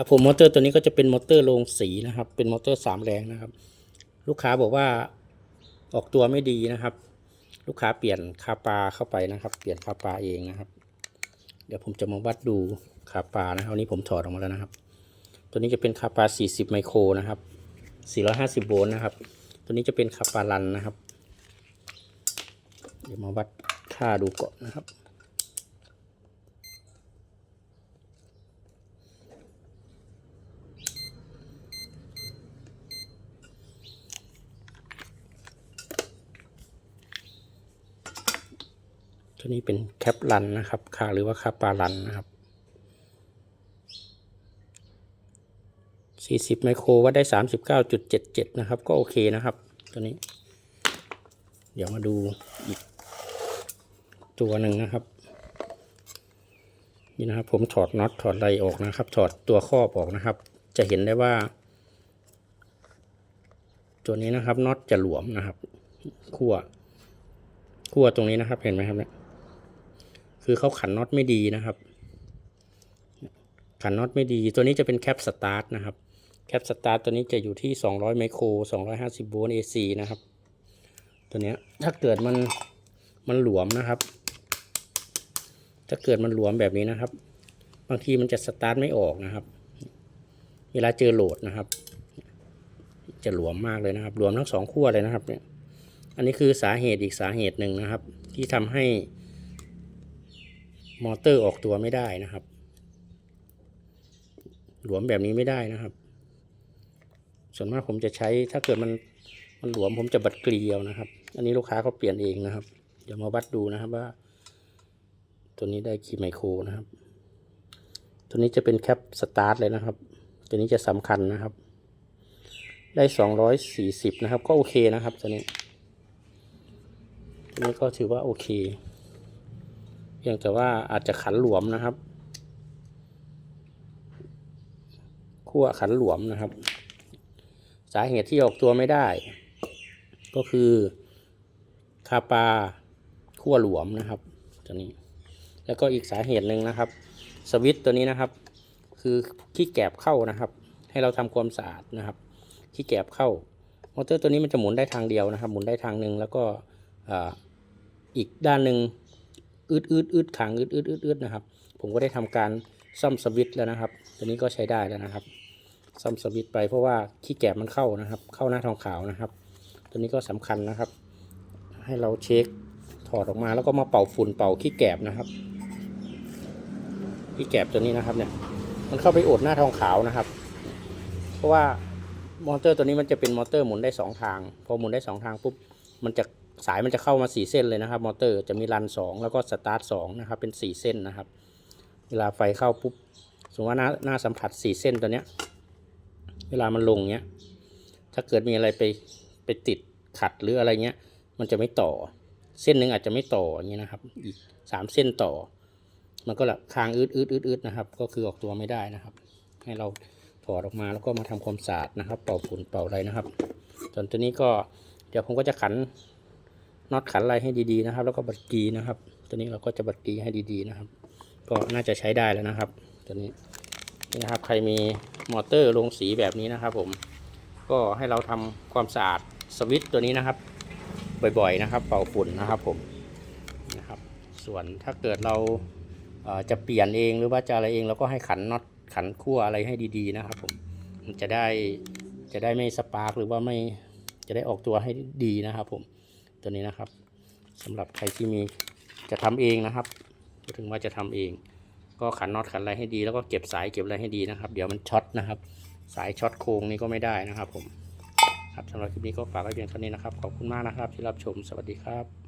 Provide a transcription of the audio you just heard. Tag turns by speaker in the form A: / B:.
A: ครับผมมอเตอร์ตัวนี้ก็จะเป็นมอเตอร์โรงสีนะครับ เป็นมอเตอร์สามแรงนะครับ ลูกค้าบอกว่าออกตัวไม่ดีนะครับ ลูกค้าเปลี่ยนคาปาเข้าไปนะครับ เปลี่ยนคาปาเองนะครับ เดี๋ยวผมจะมาวัดดูคาปานะครับวันนี้ผมถอดออกมาแล้วนะครับ ตัวนี้จะเป็นคาปา 40 ไมโครนะครับ 450 โวลต์นะครับ ตัวนี้จะเป็นคาปารันนะครับ เดี๋ยวมาวัดค่าดูก่อนนะครับ ตัวนี้เป็นแคปรันนะครับค่าหรือว่าคาปารันนะครับ 40 ไมโครวัดได้ 39.77 นะครับ ก็โอเคนะครับ ตัวนี้ เดี๋ยวมาดูอีกตัวหนึ่งนะครับ นี่นะครับ ผมถอดน็อตถอดไรออกนะครับ ถอดตัวครอบออกนะครับ จะเห็นได้ว่า ตัวนี้นะครับน็อตจะหลวมนะครับขั้วขั้วตรงนี้นะครับเห็นไหมครับเนี่ย คือเขาขันน็อตไม่ดีนะครับ ขันน็อตไม่ดีตัวนี้จะเป็นแคปสตาร์ทนะครับแคปสตาร์ทตัวนี้จะอยู่ที่ 200 ไมโคร 250 โวลต์ AC นะครับ ตัวเนี้ยถ้าเกิดมันมันหลวมนะครับ ถ้าเกิดมันหลวมแบบนี้นะครับ บางทีมันจะสตาร์ทไม่ออกนะครับ เวลาเจอโหลดนะครับ จะหลวมมากเลยนะครับ หลวมทั้งสองขั้วเลยนะครับเนี่ย อันนี้คือสาเหตุอีกสาเหตุหนึ่งนะครับ ที่ทำให้ มอเตอร์ออกตัวไม่ได้นะครับ หลวมแบบนี้ไม่ได้นะครับ ส่วนมากผมจะใช้ถ้าเกิดมันมันหลวมผมจะบัดเกลียวนะครับ อันนี้ลูกค้าเขาเปลี่ยนเองนะครับ เดี๋ยวมาวัดดูนะครับว่า ตัวนี้ได้กี่ไมโครนะครับ ตัวนี้จะเป็นแคปสตาร์ทเลยนะครับ ตัวนี้จะสำคัญนะครับ ได้สองร้อยสี่สิบนะครับ ก็โอเคนะครับตัวนี้ตัวนี้ก็ถือว่าโอเค เพียงแต่ว่าอาจจะขันหลวมนะครับขั้วขันหลวมนะครับ สาเหตุที่ออกตัวไม่ได้ ก็คือคาปาขั้วหลวมนะครับตัวนี้ แล้วก็อีกสาเหตุหนึ่งนะครับ สวิตตัวนี้นะครับ คือขี้แกบเข้านะครับ ให้เราทำความสะอาดนะครับขี้แกบเข้ามอเตอร์ตัวนี้มันจะหมุนได้ทางเดียวนะครับ หมุนได้ทางหนึ่งแล้วก็ออีกด้านหนึ่ง อืดอืดอืดขางอืดอืดอืดอืดนะครับ ผมก็ได้ทำการซ่อมสวิตแล้วนะครับ ตัวนี้ก็ใช้ได้แล้วนะครับ ซ่อมสวิตไปเพราะว่าขี้แกบมันเข้านะครับ เข้าหน้าทองขาวนะครับ ตัวนี้ก็สำคัญนะครับ ให้เราเช็คถอดออกมาแล้วก็มาเป่าฝุ่นเป่าขี้แกบนะครับขี้แกบตัวนี้นะครับเนี่ย มันเข้าไปอุดหน้าทองขาวนะครับ เพราะว่ามอเตอร์ตัวนี้มันจะเป็นมอเตอร์หมุนได้สองทาง พอหมุนได้สองทางปุ๊บมันจะ สายมันจะเข้ามาสี่เส้นเลยนะครับ มอเตอร์จะมีรันสองแล้วก็สตาร์ทสองนะครับ เป็นสี่เส้นนะครับ เวลาไฟเข้าปุ๊บ สมมติว่าหน้าหน้าสัมผัสสี่เส้นตัวเนี้ย เวลามันลงเนี้ย ถ้าเกิดมีอะไรไปไปติดขัดหรืออะไรเงี้ย มันจะไม่ต่อ เส้นหนึ่งอาจจะไม่ต่ออย่างเงี้ยนะครับ อีกสามเส้นต่อ มันก็แบบค้างอืดอืดอืดอืดนะครับ ก็คือออกตัวไม่ได้นะครับ ให้เราถอดออกมาแล้วก็มาทำความสะอาดนะครับ เป่าฝุ่นเป่าอะไรนะครับ ส่วนตัวนี้ก็เดี๋ยวผมก็จะขัน น็อตขันอะไรให้ดีๆนะครับ แล้วก็บัดกีนะครับ ตัวนี้เราก็จะบัดกีให้ดีๆนะครับ ก็น่าจะใช้ได้แล้วนะครับ ตัวนี้นี่นะครับ ใครมีมอเตอร์ลงสีแบบนี้นะครับ ผม ก็ให้เราทำความสะอาดสวิตตัวนี้นะครับ บ่อยๆนะครับ เป่าฝุ่นนะครับ ผมนะครับ ส่วนถ้าเกิดเราเอ่อจะเปลี่ยนเองหรือว่าจะอะไรเองเราก็ให้ขันน็อตขันขั้วอะไรให้ดีๆนะครับ ผมมันจะได้จะได้ไม่สปาร์กหรือว่าไม่จะได้ออกตัวให้ดีนะครับ ผม ตัวนี้นะครับสำหรับใครที่มีจะทำเองนะครับถึงว่าจะทำเอง ก็ขันน็อตขันอะไรให้ดี แล้วก็เก็บสายเก็บอะไรให้ดีนะครับ เดี๋ยวมันช็อตนะครับ สายช็อตโค้งนี้ก็ไม่ได้นะครับผมครับสำหรับคลิปนี้ก็ฝากไว้เพียงเท่านี้นะครับ ขอบคุณมากนะครับที่รับชมสวัสดีครับ